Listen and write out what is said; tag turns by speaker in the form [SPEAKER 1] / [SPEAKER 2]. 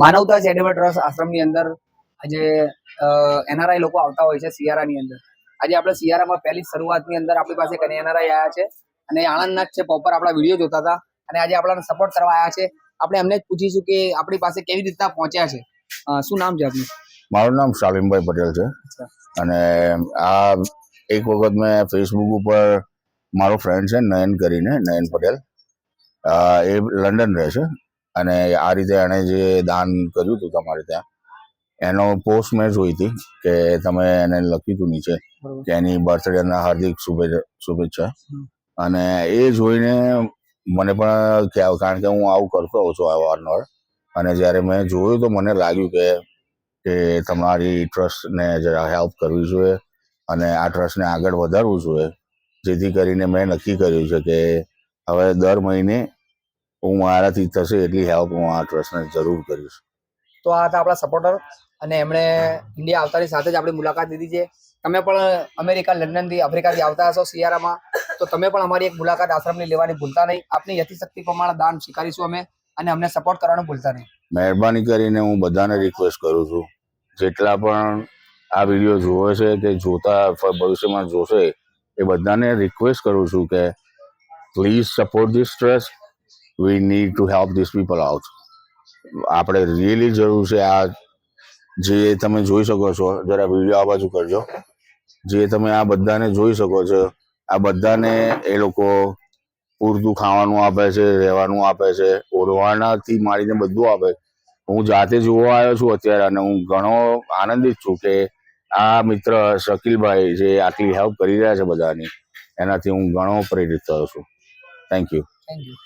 [SPEAKER 1] માનવતા charitable trust આશ્રમની અંદર આજે એનઆરઆઈ લોકો આવતા હોય છે સિયારાની અંદર. આજે આપણે સિયારામાં પહેલી શરૂઆતની અંદર આપણી પાસે એક એનઆરઆઈ આવ્યા છે અને આણંદના જ છે પ્રોપર આપણા વીડિયો જોતા હતા અને આજે આપણાને સપોર્ટ કરવા આવ્યા છે. આપણે એમને જ પૂછીશું કે આપણી પાસે કેવી રીતના પહોંચ્યા છે. શું નામ છે આપનું?
[SPEAKER 2] મારું નામ શાલિમભાઈ પટેલ છે. અને આ એક વખત મેં ફેસબુક ઉપર મારો ફ્રેન્ડ છે નયન કરીને નયન પટેલ. એ લંડન રહે છે. અને આ રીતે એણે જે દાન કર્યું હતું તમારે ત્યાં એનો પોસ્ટ મેં જોઈ હતી કે તમે એને લખ્યું હતું નીચે કે એની બર્થડેના હાર્દિક શુભે- શુભેચ્છા. અને એ જોઈને મને પણ કારણ કે હું આવું કરતો હોઉં છું અવારનવાર અને જ્યારે મેં જોયું તો મને લાગ્યું કે કે તમારી ટ્રસ્ટને જરા હેલ્પ કરવી જોઈએ અને આ ટ્રસ્ટને આગળ વધારવું જોઈએ જેથી કરીને મેં નક્કી કર્યું છે કે હવે દર મહિને હું મારાથી થશે એટલી હેલ્પ હું આ ટ્રસ્ટને જરૂર કરીશ.
[SPEAKER 1] તો આ હતા આપણા સપોર્ટર અને એમણે ઇન્ડિયા આવતાની સાથે જ આપણી મુલાકાત લીધી છે. તમે પણ અમેરિકા લંડનથી આફ્રિકાથી આવતા હશો શિયાળામાં તો તમે પણ અમારી એક મુલાકાત આશ્રમની લેવાની ભૂલતા નહીં. આપની યથિશક્તિ પ્રમાણે દાન સ્વીકારીશું અમે અને અમને સપોર્ટ કરવાનું ભૂલતા નહીં.
[SPEAKER 2] મહેરબાની કરીને હું બધાને રિક્વેસ્ટ કરું છું. જેટલા પણ આ વીડિયો જોવે છે કે જોતા ભવિષ્યમાં જોશે એ બધાને રિક્વેસ્ટ કરું છું કે please support this trust we need to help this people out આપણે રિયલી જરૂર છે આ જે તમે જોઈ શકો છો, જરા વીડિયો આ બાજુ કરજો. જે તમે આ બધાને જોઈ શકો છો, આ બધાને એ લોકો પૂરતું ખાવાનું આપે છે, રહેવાનું આપે છે ઓઢવાનાથી મારીને બધું આપે. હું જાતે જોવા આવ્યો છું અત્યારે અને હું ઘણો આનંદિત છું કે આ મિત્ર શકીલભાઈ જે આટલી હેલ્પ કરી રહ્યા છે બધાની, એનાથી હું ઘણો પ્રેરિત થયો છું. Thank you
[SPEAKER 1] thank you